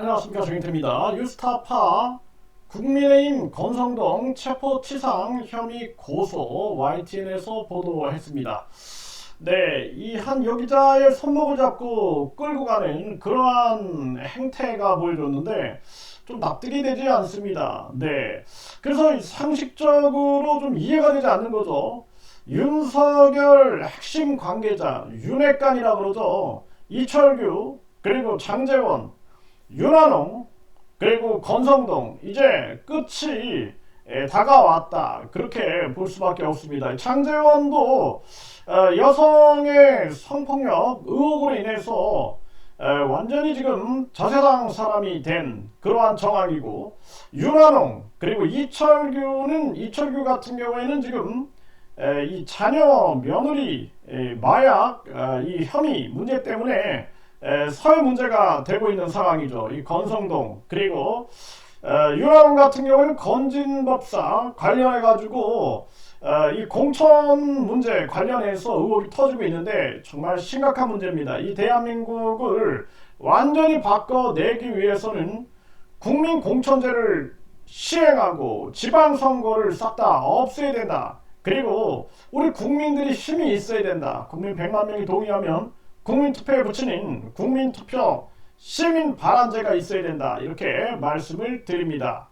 안녕하십니까 정인태입니다. 유스타파 국민의힘 건성동 체포치상 혐의 고소 YTN에서 보도했습니다. 네, 이 한 여기자의 손목을 잡고 끌고 가는 그러한 행태가 보여줬는데 좀 납득이 되지 않습니다. 네, 그래서 상식적으로 좀 이해가 되지 않는 거죠. 윤석열 핵심 관계자 윤핵관이라 그러죠. 이철규 그리고 장재원 윤한홍 그리고 건성동 이제 끝이 에, 다가왔다 그렇게 볼 수밖에 없습니다. 장재원도 어, 여성의 성폭력 의혹으로 인해서 에, 완전히 지금 저세상 사람이 된 그러한 정황이고 윤한홍 그리고 이철규는 이철규 같은 경우에는 지금 에, 이 자녀 며느리 에, 마약 아, 이 혐의 문제 때문에 에, 사회 문제가 되고 있는 상황이죠. 이 건성동 그리고 에, 유라운 같은 경우는 건진법사 관련해 가지고 이 공천 문제 관련해서 의혹이 터지고 있는데 정말 심각한 문제입니다. 이 대한민국을 완전히 바꿔내기 위해서는 국민 공천제를 시행하고 지방선거를 싹 다 없애야 된다. 그리고 우리 국민들이 힘이 있어야 된다. 국민 100만 명이 동의하면 국민 투표에 붙이는 국민 투표 시민 발안제가 있어야 된다. 이렇게 말씀을 드립니다.